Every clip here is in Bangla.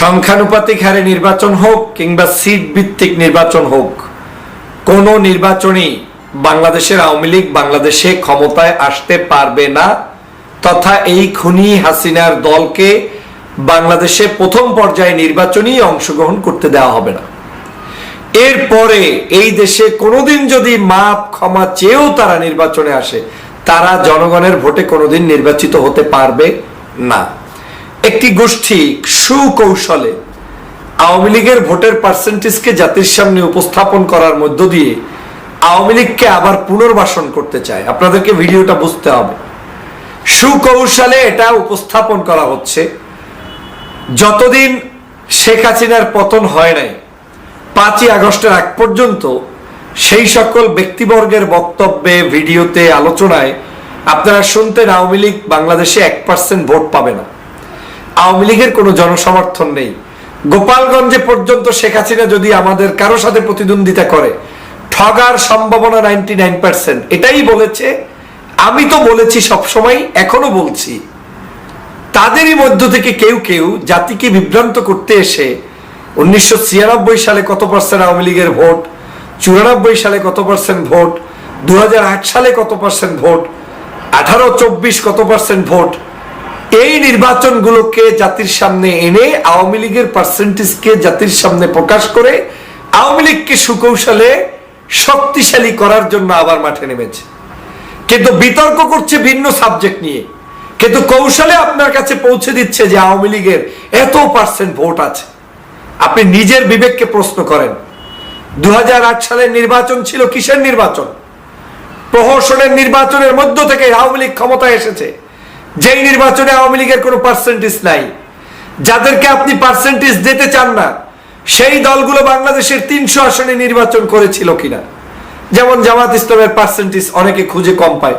সংখ্যানুপাতিক হারে নির্বাচন হোক কিংবা সিট ভিত্তিক নির্বাচন হোক, কোন নির্বাচনই বাংলাদেশের আওয়ামী লীগ বাংলাদেশে ক্ষমতায় আসতে পারবে না, তথা এই খুনি হাসিনার দলকে বাংলাদেশে প্রথম পর্যায়ে নির্বাচনই অংশগ্রহণ করতে দেওয়া হবে না। এরপরে এই দেশে কোনোদিন যদি মাপ, ক্ষমা চেয়েও তারা নির্বাচনে আসে, তারা জনগণের ভোটে কোনোদিন নির্বাচিত হতে পারবে না। একটি গোষ্ঠী সুকৌশলে আওয়ামী লীগের ভোটের পার্সেন্টেজকে জাতির সামনে উপস্থাপন করার মধ্য দিয়ে আওয়ামী লীগকে আবার পুনর্বাসন করতে চায়। আপনাদেরকে ভিডিওটা বুঝতে হবে। সুকৌশলে এটা উপস্থাপন করা হচ্ছে। যতদিন শেখ হাসিনার পতন হয় নাই, পাঁচই আগস্টের আগ পর্যন্ত সেই সকল ব্যক্তিবর্গের বক্তব্যে, ভিডিওতে, আলোচনায় আপনারা শুনতেন আওয়ামী লীগ বাংলাদেশে এক পার্সেন্ট ভোট পাবে না। আওয়ামী লীগের কোনো জনসমর্থন নেই। গোপালগঞ্জে পর্যন্ত শেখ হাসিনা যদি আমাদের কারও সাথে প্রতিদ্বন্দ্বিতা করে ঠগার সম্ভাবনা নাইনটি নাইন পার্সেন্ট এটাই বলেছে। আমি তো বলেছি সবসময়, এখনও বলছি। তাদেরই মধ্য থেকে কেউ কেউ জাতিকে বিভ্রান্ত করতে এসে, উনিশশো ছিয়ানব্বই সালে কত পার্সেন্ট আওয়ামী লীগের ভোট, চুরানব্বই সালে কত পার্সেন্ট ভোট দু হাজার আট সালে কত পার্সেন্ট ভোট, আঠারো চব্বিশ কত পার্সেন্ট ভোট এই নির্বাচনগুলোকে জাতির সামনে এনে আওয়ামী লীগের পার্সেন্টেজকে জাতির সামনে প্রকাশ করে আওয়ামী লীগকে সুকৌশলে শক্তিশালী করার জন্য আবার মাঠে নেমেছে। কিন্তু বিতর্ক করছে ভিন্ন সাবজেক্ট নিয়ে। কিন্তু কৌশলে আপনার কাছে পৌঁছে দিচ্ছে যে আওয়ামী লীগের এত পার্সেন্ট ভোট আছে। আপনি নিজের বিবেককে প্রশ্ন করেন দু হাজার আট সালের নির্বাচন ছিল কিসের নির্বাচন? প্রহসনের নির্বাচনের মধ্য থেকে আওয়ামী লীগ ক্ষমতায় এসেছে। যেই নির্বাচনে আওয়ামী লীগের কোনো পার্সেন্টেজ নাই, যাদেরকে আপনি পার্সেন্টেজ দিতে চান না, সেই দলগুলো বাংলাদেশের তিনশো আসনে নির্বাচন করেছিল কিনা। যেমন জামাত ইসলামের পার্সেন্টেজ অনেকে খুঁজে কম পায়।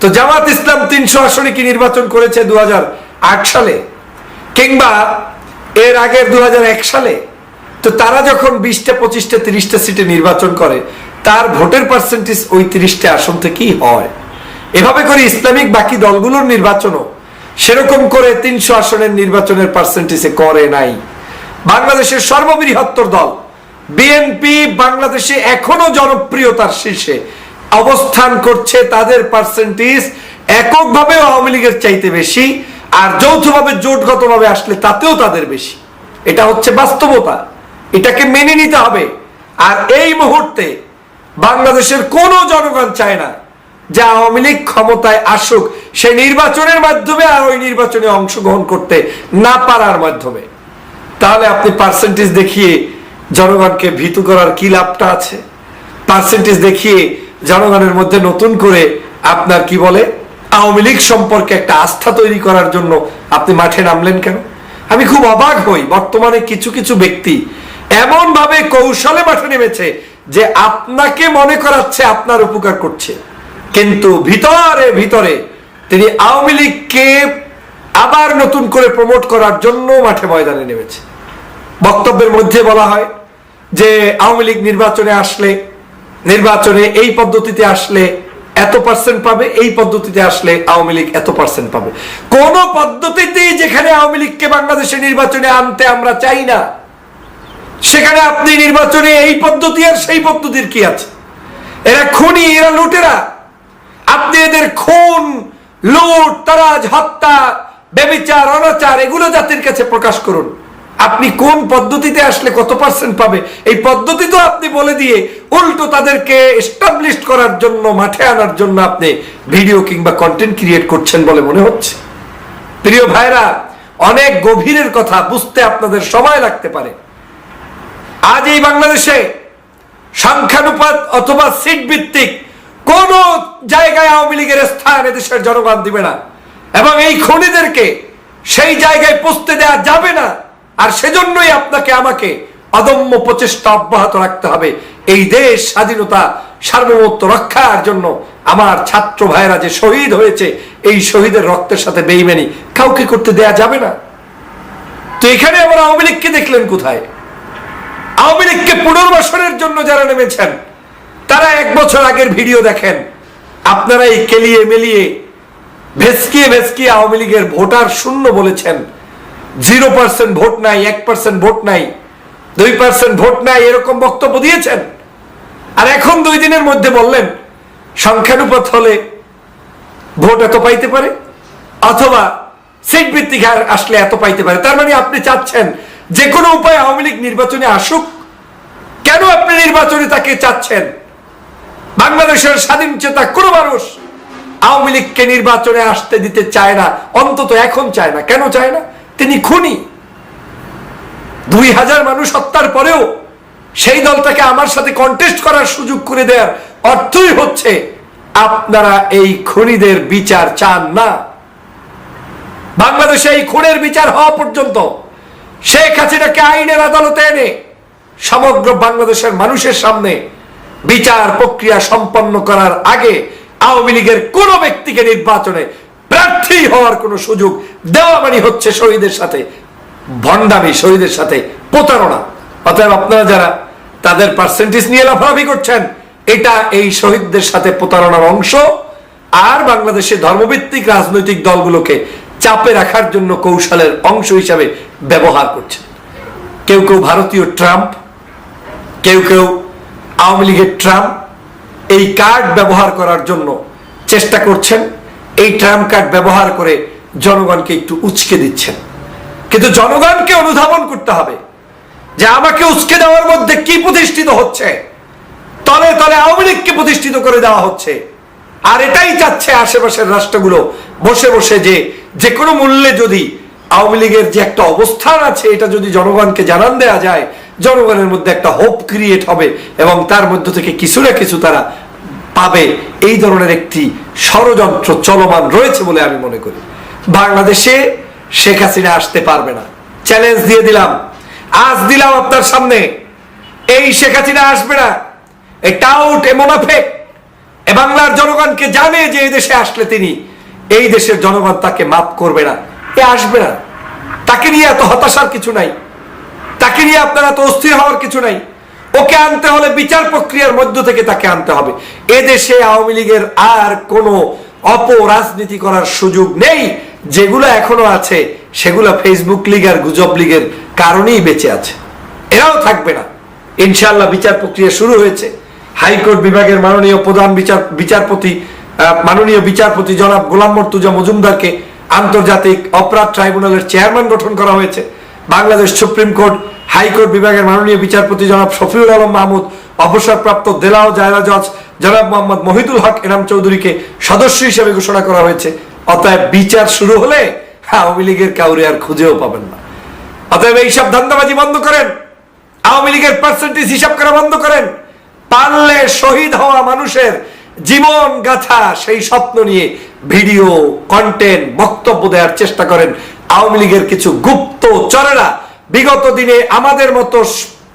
তো জামাত ইসলাম তিনশো আসনে কি নির্বাচন করেছে দুহাজার আট সালে? কিংবা এর আগের দু সালে? তো তারা যখন বিশটা, পঁচিশটা, তিরিশটা সিটে নির্বাচন করে, তার ভোটের পার্সেন্টেজ ওই তিরিশটা আসন থেকেই হয়। এভাবে করে ইসলামিক বাকি দলগুলোর নির্বাচনও সেরকম করে তিনশো আসনের নির্বাচনের পার্সেন্টেজে করে নাই। বাংলাদেশের সর্ববৃহত্তর দল বিএনপি বাংলাদেশে এখনও জনপ্রিয়তার শীর্ষে অবস্থান করছে। তাদের পার্সেন্টেজ এককভাবে আওয়ামী লীগের চাইতে বেশি আর যৌথভাবে জোটগতভাবে আসলে তাতেও তাদের বেশি। এটা হচ্ছে বাস্তবতা। এটাকে মেনে নিতে হবে। আর এই মুহূর্তে বাংলাদেশের কোনো জনগণ চায় না যে আওয়ামী লীগ ক্ষমতায় আসুক, সে নির্বাচনের মাধ্যমে আর ওই নির্বাচনে অংশগ্রহণ করতে না পারার মাধ্যমে। তাহলে আপনি পার্সেন্টেজ দেখিয়ে জনগণকে ভীতু করার কি লাভটা আছে? পার্সেন্টেজ দেখিয়ে জনগণের মধ্যে নতুন করে আপনার কি বলে, আওয়ামী লীগ সম্পর্কে একটা আস্থা তৈরি করার জন্য আপনি মাঠে নামলেন কেন? আমি খুব অবাক হই, বর্তমানে কিছু কিছু ব্যক্তি এমনভাবে কৌশলে মাঠে নেমেছে যে আপনাকে মনে করাচ্ছে আপনার উপকার করছে। কিন্তু ভিতরে ভিতরে তিনি আওয়ামী লীগকে আবার নতুন করে প্রমোট করার জন্য মাঠে ময়দানে নেমেছে। বক্তব্যের মধ্যে বলা হয় যে আওয়ামী লীগ নির্বাচনে আসলে, নির্বাচনে এই পদ্ধতিতে আসলে এত পার্সেন্ট পাবে, এই পদ্ধতিতে আসলে আওয়ামী লীগ এত পার্সেন্ট পাবে। কোন পদ্ধতিতেই যেখানে আওয়ামী লীগকে বাংলাদেশে নির্বাচনে আনতে আমরা চাই না, সেখানে আপনি নির্বাচনে এই পদ্ধতি আর সেই পদ্ধতির কি আছে? এরা খুনি, এরা লুটেরা। আপনি এদের খুন, লুট, তারাজ, হত্যা বেবিচার অনাচার, এগুলো জাতির কাছে প্রকাশ করুন। আপনি কোন পদ্ধতিতে আসলে কত পার্সেন্ট পাবে? এই পদ্ধতি তো আপনি বলে দিয়ে উল্টো তাদেরকে এস্টাবলিশ করার জন্য, মাঠে আনার জন্য আপনি ভিডিও কিংবা কন্টেন্ট ক্রিয়েট করছেন বলে মনে হচ্ছে। প্রিয় ভাইরা, অনেক গভীরের কথা বুঝতে আপনাদের সময় লাগতে পারে। আজ এই বাংলাদেশে সংখ্যানুপাত অথবা সিট ভিত্তিক কোন জায়গায় আওয়ামী লীগের স্থান এদেশের জনগণ দিবে না। এবং এই খনিদেরকে সেই জায়গায় পৌঁছতে দেওয়া যাবে না। আর সেজন্যই আপনাকে আমাকে অদম্য প্রচেষ্টা অব্যাহত রাখতে হবে। এই দেশ স্বাধীনতা, সার্বভৌমত্ব রক্ষার জন্য আমার ছাত্র ভাইরা যে শহীদ হয়েছে, এই শহীদের রক্তের সাথে বেইমানি কাউকে করতে দেয়া যাবে না। তো এখানে আবার আওয়ামী লীগকে দেখলেন কোথায়? আওয়ামী লীগকে পুনর্বাসনের জন্য যারা নেমেছেন তারা এক বছর আগের ভিডিও দেখেন। আপনারা এই কেলিয়ে মেলিয়ে ভেসকিয়ে ভেসকিয়ে আওয়ামী লীগের ভোটার শূন্য বলেছেন। জিরো পার্সেন্ট ভোট নাই, এক পার্সেন্ট ভোট নাই, দুই পার্সেন্ট ভোট নাই, এরকম বক্তব্য দিয়েছেন। আর এখন দুই দিনের মধ্যে বললেন, সংখ্যানুপাত হলে ভোট এত পাইতে পারে? অথবা সিট ভিত্তিক আসলে এত পাইতে পারে? তার মানে আপনি চাচ্ছেন যে কোনো উপায়ে আওয়ামী লীগ নির্বাচনে আসুক। কেন আপনি নির্বাচনে তাকে চাচ্ছেন? বাংলাদেশের স্বাধীন চেতা কোন মানুষ আওয়ামী লীগকে নির্বাচনে আসতে দিতে চায় না, অন্তত এখন চায় না। কেন চায় না? তিনি খুনি। দুই হাজার মানুষ হত্যার পরেও সেই দলটাকে আমার সাথে কন্টেস্ট করার সুযোগ করে দেওয়ার অর্থই হচ্ছে, আপনারা এই খুনিদের বিচার চান না। বাংলাদেশে এই খুনের বিচার হওয়া পর্যন্ত শেখ হাসিনাকে আইনের আদালতে এনে সমগ্র বাংলাদেশের মানুষের সামনে বিচার প্রক্রিয়া সম্পন্ন করার আগে আওয়ামী লীগের কোন ব্যক্তিকে নির্বাচনে প্রার্থী হওয়ার কোন সুযোগ দেওয়া মানে হচ্ছে শহীদের সাথে, ভণ্ডামি শহীদের সাথে, প্রতারণা। অতএব আপনারা যারা তাদের পার্সেন্টেজ নিয়ে লাফালাফি করছেন, এটা এই শহীদদের সাথে প্রতারণার অংশ। আর বাংলাদেশে ধর্মভিত্তিক রাজনৈতিক দলগুলোকে চাপে রাখার জন্য কৌশলের অংশ হিসাবে ব্যবহার করছেন। কেউ কেউ ভারতীয় ট্রাম্প, কেউ কেউ আওয়ামী লীগের ট্রাম এই কার্ড ব্যবহার করার জন্য চেষ্টা করছেন। এই ট্রাম কার্ড ব্যবহার করে জনগণকে একটু উচকে দিচ্ছেন। কিন্তু জনগণকে অনুধাবন করতে হবে যে আমাকে উচকে দেওয়ার মধ্যে কি প্রতিষ্ঠিত হচ্ছে? তলে তলে আওয়ামী লীগকে প্রতিষ্ঠিত করে দেওয়া হচ্ছে। আর এটাই চাচ্ছে আশেপাশের রাষ্ট্রগুলো বসে বসে যে যে কোনো মূল্যে যদি আওয়ামী লীগের যে একটা অবস্থান আছে, এটা যদি জনগণকে জানান দেওয়া যায় জনগণের মধ্যে একটা হোপ ক্রিয়েট হবে এবং তার মধ্য থেকে কিছু না কিছু তারা পাবে। এই ধরনের একটি ষড়যন্ত্র চলমান রয়েছে বলে আমি মনে করি। বাংলাদেশে শেখ হাসিনা আসতে পারবে না। চ্যালেঞ্জ দিয়ে দিলাম। আজ দিলাম আপনার সামনে। এই শেখ হাসিনা আসবে না। এই টাউট এ মোনাফেক এ বাংলার জনগণকে জানে যে এই দেশে আসলে তিনি এই দেশের জনগণ তাকে মাফ করবে না। এ আসবে না। তাকে নিয়ে এত হতাশার কিছু নাই। তাকে নিয়ে আপনারা তো অস্থির হওয়ার কিছু নাই। ওকে আনতে হলে বিচার প্রক্রিয়ার মধ্য থেকে তাকে আনতে হবে। এদেশে আওয়ামী লীগের আর কোনো অপরাজনীতি করার সুযোগ নেই। যেগুলো এখনও আছে, সেগুলো ফেসবুক লীগ আর গুজব লীগের কারণেই বেঁচে আছে। এরাও থাকবে না। ইনশাআল্লাহ বিচার প্রক্রিয়া শুরু হয়েছে। হাইকোর্ট বিভাগের মাননীয় প্রধান বিচার বিচারপতি মাননীয় বিচারপতি জনাব গোলাম মর্তুজা মজুমদারকে আন্তর্জাতিক অপরাধ ট্রাইব্যুনালের চেয়ারম্যান গঠন করা হয়েছে। বাংলাদেশ সুপ্রিম কোর্ট, হাইকোর্ট বিভাগের মাননীয় বিচারপতি জনাব শফিউল আলম মাহমুদ, অবসরপ্রাপ্ত দেলাও জায়রা জজ জনাব মোহাম্মদ মহিদুল হক এনাম চৌধুরীকে সদস্য হিসেবে ঘোষণা করা হয়েছে। অতএব বিচার শুরু হলে আওয়ামী লীগের কাউরে আর খুঁজেও পাবেন না। অতএব এইসব ধান্দাবাজি বন্ধ করেন। আওয়ামী লীগের পার্সেন্টেজ হিসাব করা বন্ধ করেন। পারলে শহীদ হওয়া মানুষের জীবন গাথা সেই স্বপ্ন নিয়ে ভিডিও কন্টেন্ট বক্তব্য দেওয়ার চেষ্টা করেন। আওয়ামী লীগের কিছু গুপ্ত চরেরা বিগত দিনে আমাদের মতো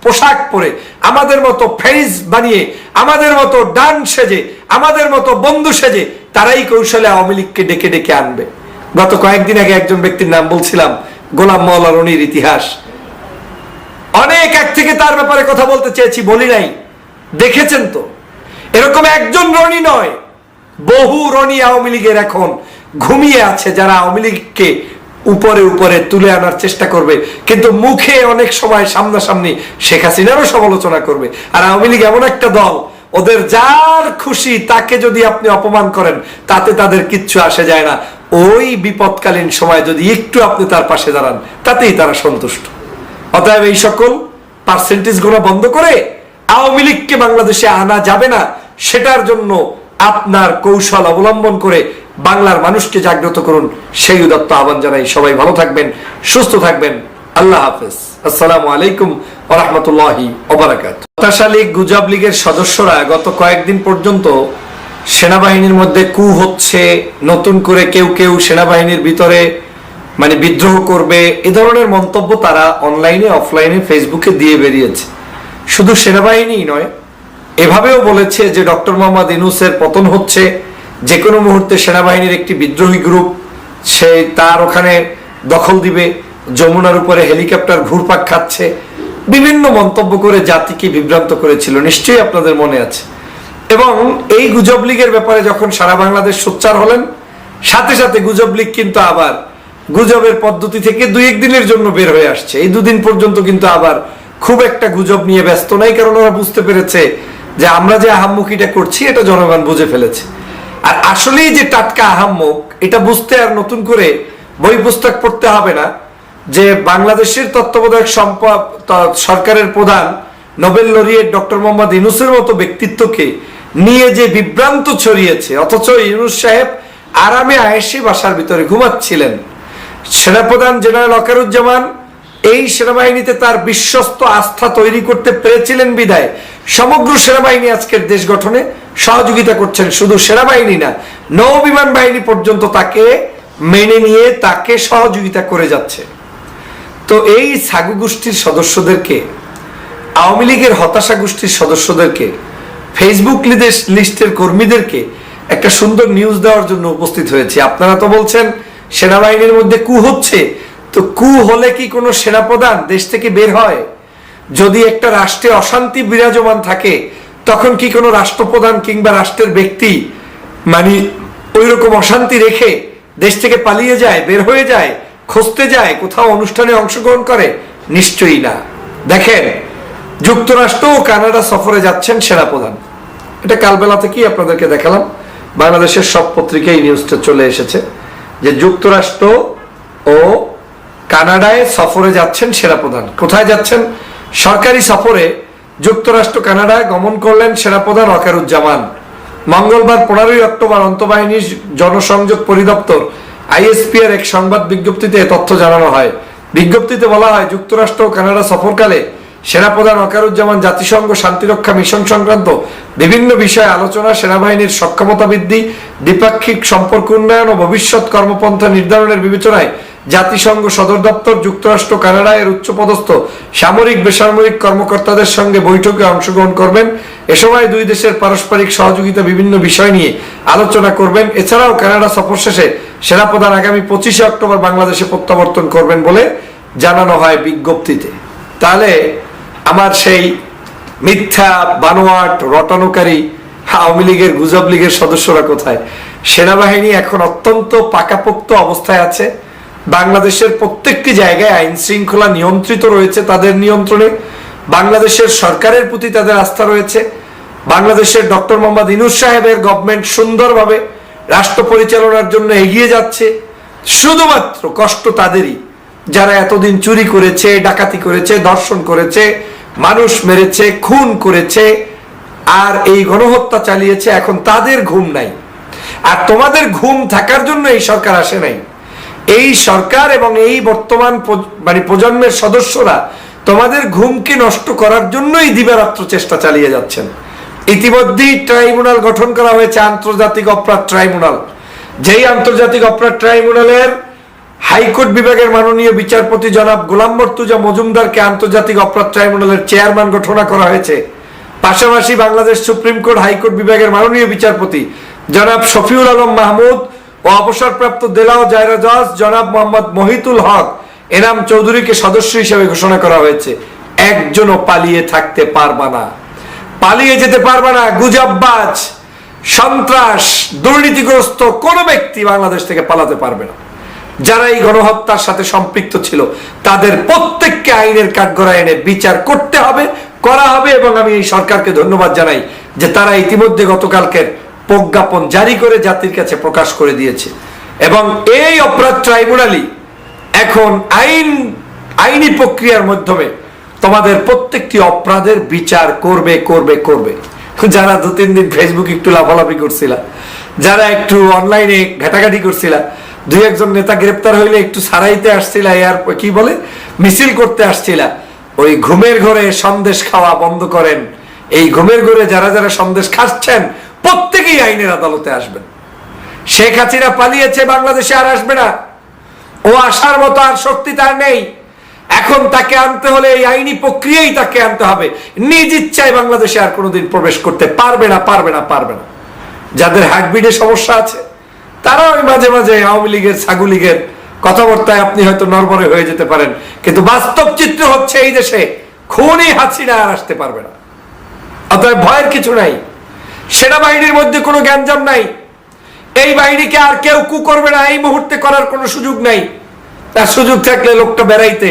পোশাক পরে, আমাদের মতো ফেরিস বানিয়ে, আমাদের মতো ডান সেজে, আমাদের মতো বন্ধু সেজে তারাই কৌশলে আওয়ামী লীগকে ডেকে ডেকে আনবে। গত কয়েকদিন আগে একজন ব্যক্তির নাম বলছিলাম, গোলাম মৌলা রনির ইতিহাস। অনেক এক থেকে তার ব্যাপারে কথা বলতে চেয়েছি, বলি নাই। দেখেছেন তো? এরকম একজন রনি নয়, বহু রনি আওয়ামী লীগের এখন ঘুমিয়ে আছে, যারা আওয়ামী লীগকে উপরে উপরে তুলে আনার চেষ্টা করবে। কিন্তু মুখে অনেক সময় সামনাসামনি শেখ হাসিনারও সমালোচনা করবে। আর আওয়ামী লীগ এমন একটা দল, ওদের যার খুশি তাকে যদি আপনি অপমান করেন, তাতে তাদের কিচ্ছু আসে যায় না। ওই বিপদকালীন সময় যদি একটু আপনি তার পাশে দাঁড়ান, তাতেই তারা সন্তুষ্ট। অতএব এই সকল পার্সেন্টেজ গোনা বন্ধ করে আওয়ামী লীগকে বাংলাদেশে আনা যাবে না, সেটার জন্য আপনার কৌশল অবলম্বন করে বাংলার মানুষকে জাগ্রত করুন। সেই উদত্ত আহ্বান জানাই। সবাই ভালো থাকবেন, সুস্থ থাকবেন। আল্লাহ হাফেজ। আসসালামু আলাইকুম ওরহমতুল্লাহি ওবরাকাত। হতাশা লীগ, গুজব লীগের সদস্যরা গত কয়েকদিন পর্যন্ত সেনাবাহিনীর মধ্যে কু হচ্ছে, নতুন করে কেউ কেউ সেনাবাহিনীর ভিতরে মানে বিদ্রোহ করবে, এ ধরনের মন্তব্য তারা অনলাইনে, অফলাইনে, ফেসবুকে দিয়ে বেরিয়েছে। শুধু সেনাবাহিনী নয়, এভাবেও বলেছে যে ডক্টর মোহাম্মদ ইনুসের পতন হচ্ছে। যে কোনো মুহূর্তে সেনাবাহিনীর একটি বিদ্রোহী গ্রুপ, সে তার ওখানে দখল দিবে, যমুনার উপরে হেলিকপ্টার ঘুরপাক খাচ্ছে, বিভিন্ন মন্তব্য করে জাতিকে বিভ্রান্ত করেছিল, নিশ্চয়ই আপনাদের মনে আছে। এবং এই গুজব লীগের ব্যাপারে যখন সারা বাংলাদেশ সোচ্চার হলেন, সাথে সাথে গুজব লীগ কিন্তু আবার গুজবের পদ্ধতি থেকে দুই একদিনের জন্য বের হয়ে আসছে। এই দুদিন পর্যন্ত কিন্তু আবার খুব একটা গুজব নিয়ে ব্যস্ত নাই, কারণ ওরা বুঝতে পেরেছে যে আমরা যে আহাম্মুকিটা করছি, এটা জনগণ বুঝে ফেলেছে। আর আসলেই যে টাটকা আহাম্মক, এটা বুঝতে আর নতুন করে বই পুস্তক পড়তে হবে না, যে বাংলাদেশের তত্ত্বাবধায়ক সম্পদ সরকারের প্রধান নোবেল লরিয়েট ডক্টর মোহাম্মদ ইনুসের মতো ব্যক্তিত্বকে নিয়ে যে বিভ্রান্ত ছড়িয়েছে, অথচ ইউনুস সাহেব আরামে আয়েসে বাসার ভিতরে ঘুমাচ্ছিলেন। সেনাপ্রধান জেনারেল অকারুজ্জামান এই সেনাবাহিনীতে তার বিশ্বস্ত আস্থা তৈরি করতে পেরেছিলেন বিদায় সমগ্র সেনাবাহিনী আজকের দেশ গঠনে সহযোগিতা করছেন। শুধু সেনাবাহিনী না নৌ বিমান বাহিনী পর্যন্ত তাকে মেনে নিয়ে তাকে সহযোগিতা করে যাচ্ছে। তো এই সাগু গোষ্ঠীর সদস্যদেরকে, আওয়ামী লীগের হতাশা গোষ্ঠীর সদস্যদেরকে ফেসবুক লিস্টের কর্মীদেরকে একটা সুন্দর নিউজ দেওয়ার জন্য উপস্থিত হয়েছে। আপনারা তো বলছেন, সেনাবাহিনীর মধ্যে কু হচ্ছে তো কু হলে কি কোনো সেনাপ্রধান দেশ থেকে বের হয়? যদি একটা রাষ্ট্রে অশান্তি বিরাজমান থাকে, তখন কি কোনো রাষ্ট্রপ্রধান কিংবা রাষ্ট্রের ব্যক্তি মানে ওই রকম অশান্তি রেখে দেশ থেকে পালিয়ে যায়, বের হয়ে যায়, খুঁজতে যায়, কোথাও অনুষ্ঠানে অংশগ্রহণ করে? নিশ্চয়ই না। দেখেন, যুক্তরাষ্ট্র ও কানাডা সফরে যাচ্ছেন সেনাপ্রধান এটা কালবেলা থেকেই আপনাদেরকে দেখালাম? বাংলাদেশের সব পত্রিকায় নিউজটা চলে এসেছে যে যুক্তরাষ্ট্র ও কানাডায় সফরে যাচ্ছেন সেরা প্রধান কোথায় যাচ্ছেন? সরকারি সফরে যুক্তরাষ্ট্র, কানাডায় গমন করলেন সেনাপ্রধান অকারুজ্জামান মঙ্গলবার পনেরোই অক্টোবর অন্তবাহিনীর জনসংযোগ পরিদপ্তর আইএসপি এর এক সংবাদ বিজ্ঞপ্তিতে তথ্য জানানো হয়। বিজ্ঞপ্তিতে বলা হয়, যুক্তরাষ্ট্র ও কানাডা সফরকালে সেনাপ্রধান অকারুজ্জামান জাতিসংঘ শান্তিরক্ষা মিশন সংক্রান্ত বিভিন্ন বিষয়ে আলোচনা, সেনাবাহিনীর সক্ষমতা বৃদ্ধি, দ্বিপাক্ষিক সম্পর্ক উন্নয়ন ও ভবিষ্যৎ কর্মপন্থা নির্ধারণের বিবেচনায় জাতিসংঘ সদর দপ্তর, যুক্তরাষ্ট্র, কানাডা এর উচ্চপদস্থ সামরিক বেসামরিক কর্মকর্তাদের সঙ্গে বৈঠকে অংশগ্রহণ করবেন। এ সময় দুই দেশের পারস্পরিক সহযোগিতা বিভিন্ন বিষয় নিয়ে আলোচনা করবেন। এছাড়াও কানাডা সফর শেষে সেনাপ্রধান আগামী পঁচিশে অক্টোবর বাংলাদেশে প্রত্যাবর্তন করবেন বলে জানানো হয় বিজ্ঞপ্তিতে। তাহলে আমার সেই মিথ্যা, বানোয়াট, রটানোকারী আওয়ামী লীগের, গুজব লীগের সদস্যরা কোথায়? সেনাবাহিনী এখন অত্যন্ত পাকাপোক্ত অবস্থায় আছে। বাংলাদেশের প্রত্যেকটি জায়গায় আইন শৃঙ্খলা নিয়ন্ত্রিত রয়েছে তাদের নিয়ন্ত্রণে। বাংলাদেশের সরকারের প্রতি তাদের আস্থা রয়েছে। বাংলাদেশের ডক্টর মোহাম্মদ ইনুস সাহেবের গভর্নমেন্ট সুন্দরভাবে রাষ্ট্র পরিচালনার জন্য এগিয়ে যাচ্ছে। শুধুমাত্র কষ্ট তাদেরই। যারা এতদিন চুরি করেছে, ডাকাতি করেছে, ধর্ষণ করেছে, মানুষ মেরেছে, খুন করেছে, আর এই গণহত্যা চালিয়েছে, এখন তাদের ঘুম নাই। আর তোমাদের ঘুম থাকার জন্য এই সরকার আসে নাই। এই সরকার এবং এই বর্তমান মানে প্রজন্মের সদস্যরা তোমাদের ঘুমকে নষ্ট করার জন্যই দিবারাত্র চেষ্টা চালিয়ে যাচ্ছেন। ইতিমধ্যেই ট্রাইব্যুনাল গঠন করা হয়েছে আন্তর্জাতিক অপরাধ ট্রাইব্যুনাল। যেই আন্তর্জাতিক অপরাধ ট্রাইব্যুনালের হাইকোর্ট বিভাগের মাননীয় বিচারপতি জনাব গোলাম মর্তুজা মজুমদারকে আন্তর্জাতিক অপরাধ ট্রাইব্যুনালের চেয়ারম্যান ঘোষণা করা হয়েছে। পাশাপাশি বাংলাদেশ সুপ্রিম কোর্ট হাইকোর্ট বিভাগের মাননীয় বিচারপতি জনাব শফিউল আলম মাহমুদ ও অবসরপ্রাপ্ত দেলাও জায়রা জজ জনাব মোহাম্মদ মহিতুল হক এনাম চৌধুরীকে সদস্য হিসেবে ঘোষণা করা হয়েছে। একজনও পালিয়ে থাকতে পারবা না। পালিয়ে যেতে পারবে না, গুজববাজ, সন্ত্রাস, দুর্নীতিগ্রস্ত কোনো ব্যক্তি বাংলাদেশ থেকে পালাতে পারবে না। যারা এই গণহত্যার সাথে সম্পৃক্ত ছিল, তাদের প্রত্যেককে আইনের কাঠগড়ায় এনে বিচার করতে হবে, করা হবে এবং আমি এই সরকারকে ধন্যবাদ জানাই যে তারা ইতিমধ্যে গতকালকের প্রজ্ঞাপন জারি করে জাতির কাছে প্রকাশ করে দিয়েছে। এবং এই অপরাধ ট্রাইব্যুনালই এখন আইন, আইনি প্রক্রিয়ার মাধ্যমে তোমাদের প্রত্যেকটি অপরাধের বিচার করবে করবে করবে। যারা দু, তিন দিন ফেসবুক একটু লাফালাফি করছিলা, যারা একটু অনলাইনে ঘাটাঘাটি করছিলা, দুই একজন নেতা গ্রেপ্তার হইলে একটু সারাইতে আসছিলা এয়ার কি বলে, মিছিল করতে আসছিলা, ওই ঘুমের ঘরে সন্দেশ খাওয়া বন্ধ করেন। এই ঘুমের ঘরে যারা যারা সন্দেশ খাচ্ছেন প্রত্যেকেই আইনের আদালতে আসবেন শেখ হাসিনা পালিয়েছে, বাংলাদেশে আর আসবে না। ও আসার মতো আর শক্তি তার নেই। এখন তাকে আনতে হলে এই আইনি প্রক্রিয়াই তাকে আনতে হবে। নিজ ইচ্ছায় বাংলাদেশে আর কোনোদিন প্রবেশ করতে পারবে না পারবে না পারবে না। যাদের হার্টবিটে সমস্যা আছে তারা ওই মাঝে মাঝে আওয়ামী লীগের, ছাগু লীগের কথাবার্তায় আপনি হয়তো নরবরে হয়ে যেতে পারেন। কিন্তু বাস্তব চিত্র হচ্ছে এই দেশে খুনই হাসিনা আর আসতে পারবে না। অতএব ভয়ের কিছু নাই। সেনাবাহিনীর মধ্যে কোনো গ্যাঞ্জাম নাই। এই বাহিনীকে আর কেউ কু করবে না, এই মুহূর্তে করার কোনো সুযোগ নাই। তার সুযোগ থাকলে লোকটা বেড়াইতে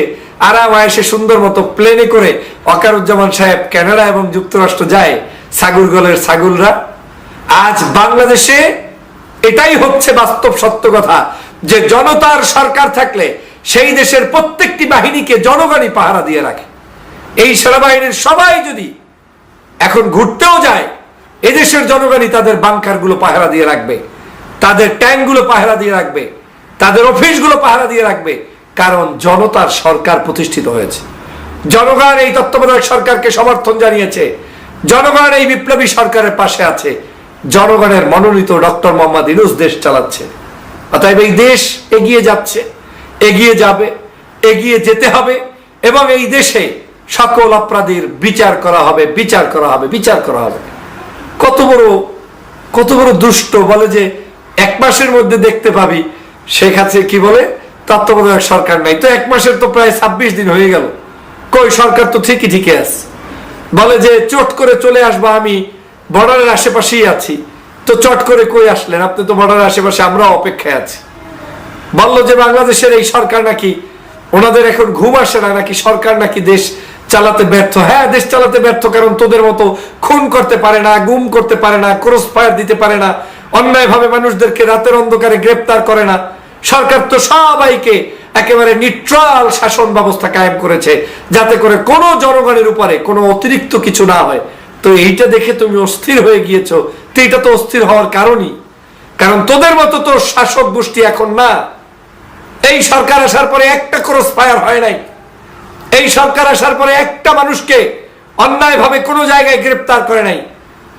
আরাম আয়েসে সুন্দর মতো প্লেনে করে অকারুজ্জামান সাহেব কানাডা এবং যুক্তরাষ্ট্র যায় সাগুরগলের ছাগলরা আজ বাংলাদেশে এটাই হচ্ছে বাস্তব সত্য কথা যে জনতার সরকার থাকলে সেই দেশের প্রত্যেকটি বাহিনীকে জনগণই পাহারা দিয়ে রাখে। এই সেনাবাহিনীর সবাই যদি এখন ঘুরতেও যায় এদেশের জনগণই তাদের বাংকারগুলো পাহারা দিয়ে রাখবে, তাদের ট্যাঙ্কগুলো পাহারা দিয়ে রাখবে, তাদের অফিসগুলো পাহারা দিয়ে রাখবে, কারণ জনতার সরকার প্রতিষ্ঠিত হয়েছে। জনগণ এই তত্ত্বাবধায়ক সরকারকে সমর্থন জানিয়েছে, জনগণ এই বিপ্লবী সরকারের পাশে আছে, জনগণের মনোনীত ডক্টর মোহাম্মদ ইনুস দেশ চালাচ্ছে। অতএব এই দেশ এগিয়ে যাচ্ছে, এগিয়ে যাবে, এগিয়ে যেতে হবে এবং এই দেশে সকল অপরাধীর বিচার করা হবে, বিচার করা হবে, বিচার করা হবে। কত বড় কত বড় দুষ্ট বলে যে এক মাসের মধ্যে দেখতে পাবি। শেখ হাসিনা কি বলে? তত্ত্বাবধায়ক সরকার নাই। তো এক মাসের তো প্রায় ছাব্বিশ দিন হয়ে গেল। কই সরকার তো ঠিকই ঠিকই আছে। বলে যে চট করে চলে আসব আমি, বর্ডারের আশেপাশেই আছি। তো চট করে কই আসলেন? আপনি তো বর্ডারের আশেপাশে আমরা অপেক্ষায় আছি। বলল যে বাংলাদেশের এই সরকার নাকি, ওনাদের এখন ঘুম আসে না, নাকি সরকার নাকি দেশ চালাতে ব্যর্থ। হ্যাঁ দেশ চালাতে ব্যর্থ, কারণ তোদের মতো খুন করতে পারে না, গুম করতে পারে না, ক্রস ফায়ার দিতে পারে না, অন্যায়ভাবে মানুষদেরকে রাতের অন্ধকারে গ্রেপ্তার করে না। সরকার তো সবাইকে একেবারে নিট্রাল শাসন ব্যবস্থা কায়েম করেছে, যাতে করে কোনো জনগণের উপরে কোনো অতিরিক্ত কিছু না হয়। তো এইটা দেখে তুমি অস্থির হয়ে গিয়েছো। তো এটা তো অস্থির হওয়ার কারণই। কারণ তোদের মতো তো শাসক গোষ্ঠী এখন না। এই সরকার আসার পরে একটা ক্রস ফায়ার হয় নাই। এই সরকার আসার পরে একটা মানুষকে অন্যায়ভাবে কোনো জায়গায় গ্রেপ্তার করে নাই,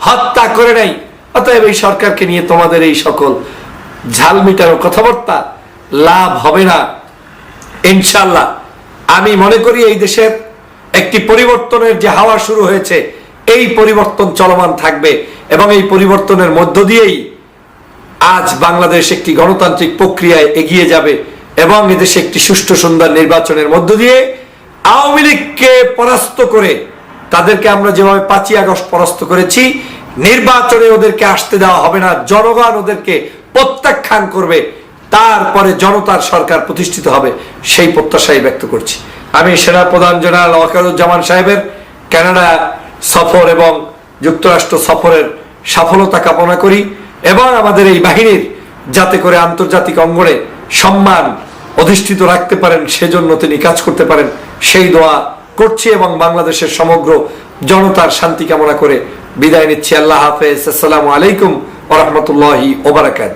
হত্যা করে নাই। অতএব এই সরকারকে নিয়ে তোমাদের এই সকল ঝাল মিটানো কথাবার্তা লাভ হবে না। ইনশাল্লাহ আমি মনে করি এই দেশের একটি পরিবর্তনের যে হাওয়া শুরু হয়েছে, এই পরিবর্তন চলমান থাকবে এবং এই পরিবর্তনের মধ্য দিয়েই আজ বাংলাদেশ একটি গণতান্ত্রিক প্রক্রিয়ায় এগিয়ে যাবে এবং এদেশে একটি সুষ্ঠু সুন্দর নির্বাচনের মধ্য দিয়ে আওয়ামী লীগকে পরাস্ত করে তাদেরকে আমরা যেভাবে পাঁচই আগস্ট পরাস্ত করেছি, নির্বাচনে ওদেরকে আসতে দেওয়া হবে না, জনগণ ওদেরকে প্রত্যাখ্যান করবে, তারপরে জনতার সরকার প্রতিষ্ঠিত হবে, সেই প্রত্যাশাই ব্যক্ত করছি। আমি সেনা প্রধান জেনারেল ওয়াকারুজ্জামান সাহেবের কানাডা সফর এবং যুক্তরাষ্ট্র সফরের সফলতা কামনা করি এবং আমাদের এই বাহিনীর যাতে করে আন্তর্জাতিক অঙ্গনে সম্মান অধিষ্ঠিত রাখতে পারেন, সেজন্য তিনি কাজ করতে পারেন। সেই দোয়া করছি এবং বাংলাদেশের সমগ্র জনতার শান্তি কামনা করে বিদায় নিচ্ছি। আল্লাহ হাফেজ। আসসালামু আলাইকুম ওরহমতুল্লাহি ওবরাকাত